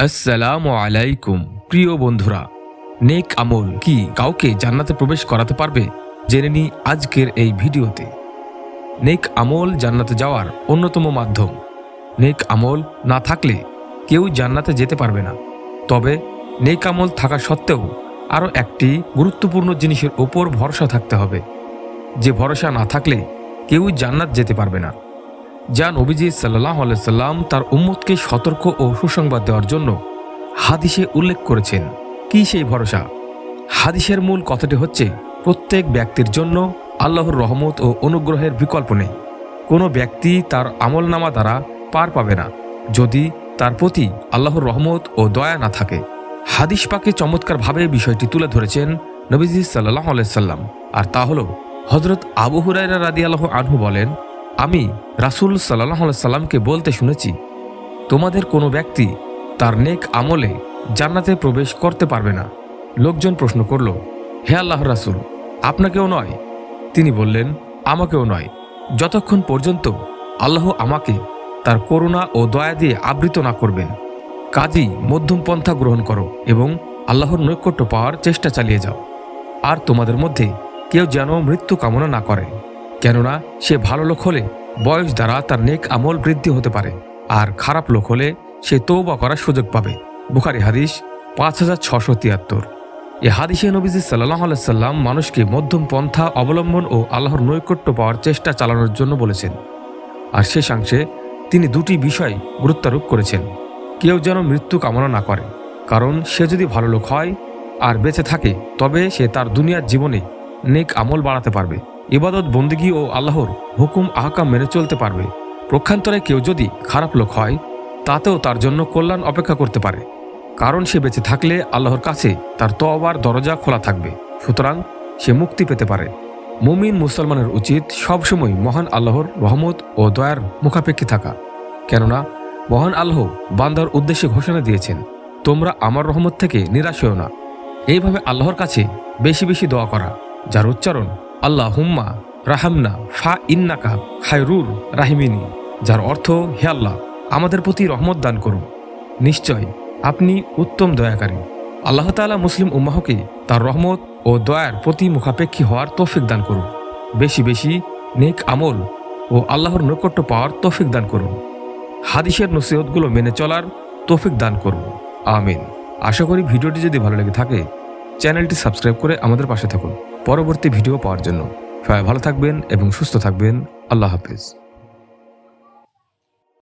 আসসালামু আলাইকুম, প্রিয় বন্ধুরা। নেক আমল কি কাউকে জান্নাতে প্রবেশ করাতে পারবে? জেনে নি আজকের এই ভিডিওতে। নেক আমল জান্নাতে যাওয়ার অন্যতম মাধ্যম। নেক আমল না থাকলে কেউ জান্নাতে যেতে পারবে না। তবে নেক আমল থাকা সত্ত্বেও আরও একটি গুরুত্বপূর্ণ জিনিসের ওপর ভরসা থাকতে হবে। যে ভরসা না থাকলে কেউ জান্নাত যেতে পারবে না। যা নবীজি সাল্লাহ সাল্লাম তার উম্মতকে সতর্ক ও সুসংবাদ দেওয়ার জন্য হাদিসে উল্লেখ করেছেন। কি সেই ভরসা? হাদিসের মূল কথাটি হচ্ছে, প্রত্যেক ব্যক্তির জন্য আল্লাহর রহমত ও অনুগ্রহের বিকল্প নেই। কোনো ব্যক্তি তার আমলনামা দ্বারা পার পাবে না, যদি তার প্রতি আল্লাহর রহমত ও দয়া না থাকে। হাদিস পাকে চমৎকারভাবে বিষয়টি তুলে ধরেছেন নবীজি সাল্লাহ সাল্লাম। আর তা হল হজরত আবু হুরাইরা রাদি আল্লাহ আনহু বলেন আমি রাসুল সাল্লাহ সাল্লামকে বলতে শুনেছি, তোমাদের কোনো ব্যক্তি তার নেক আমলে জান্নাতে প্রবেশ করতে পারবে না। লোকজন প্রশ্ন করল, হে আল্লাহ রাসুল, আপনাকেও নয়? তিনি বললেন, আমাকেও নয়। যতক্ষণ পর্যন্ত আল্লাহ আমাকে তার করুণা ও দয়া দিয়ে আবৃত না করবেন, কাজেই মধ্যম পন্থা গ্রহণ করো এবং আল্লাহর নৈকট্য পাওয়ার চেষ্টা চালিয়ে যাও। আর তোমাদের মধ্যে কেউ যেন মৃত্যু কামনা না করে। কেননা সে ভালো লোক হলে বয়স দ্বারা তার নেক আমল বৃদ্ধি হতে পারে, আর খারাপ লোক হলে সে তৌবা করার সুযোগ পাবে। বুখারি হাদিস পাঁচ হাজার ছশো তিয়াত্তর। এ হাদিসে নবীজি সাল্লাহ সাল্লাম মানুষকে মধ্যম পন্থা অবলম্বন ও আল্লাহর নৈকট্য পাওয়ার চেষ্টা চালানোর জন্য বলেছেন। আর শেষাংশে তিনি দুটি বিষয় গুরুত্বারোপ করেছেন। কেউ যেন মৃত্যু কামনা না করে, কারণ সে যদি ভালো লোক হয় আর বেঁচে থাকে, তবে সে তার দুনিয়ার জীবনে নেক আমল বাড়াতে পারবে। ইবাদত, বন্দিগি ও আল্লাহর হুকুম, আহকাম মেনে চলতে পারবে। প্রক্ষান্তরে কেউ যদি খারাপ লোক হয়, তাতেও তার জন্য কল্যাণ অপেক্ষা করতে পারে। কারণ সে বেঁচে থাকলে আল্লাহর কাছে তার তওবার দরজা খোলা থাকবে। সুতরাং সে মুক্তি পেতে পারে। মুমিন মুসলমানের উচিত সবসময় মহান আল্লাহর রহমত ও দয়ার মুখাপেক্ষী থাকা। কেননা, মহান আল্লাহ বান্দার উদ্দেশ্যে ঘোষণা দিয়েছেন, তোমরা আমার রহমত থেকে নিরাশ হও না। এইভাবে আল্লাহর কাছে বেশি বেশি দোয়া করা, যার উচ্চারণ আল্লাহ হুম্মা রাহামনা ফা ইন্নাকা খায়রুর রাহিমিনী, যার অর্থ, হে আল্লাহ, আমাদের প্রতি রহমত দান করুন। নিশ্চয়, আপনি উত্তম দয়াকারী। আল্লাহ তাআলা মুসলিম উম্মাহকে তার রহমত ও দয়ার প্রতি মুখাপেক্ষী হওয়ার তৌফিক দান করুন। বেশি বেশি নেক আমল ও আল্লাহর নৈকট্য পাওয়ার তৌফিক দান করুন। হাদিসের নসিহতগুলো মেনে চলার তৌফিক দান করুন। আমিন। আশা করি ভিডিওটি যদি ভালো লেগে থাকে, চ্যানেলটি সাবস্ক্রাইব করে আমাদের পাশে থাকুন। পরবর্তী ভিডিও পাওয়ার জন্য। সবাই ভালো থাকবেন এবং সুস্থ থাকবেন। আল্লাহ হাফিজ।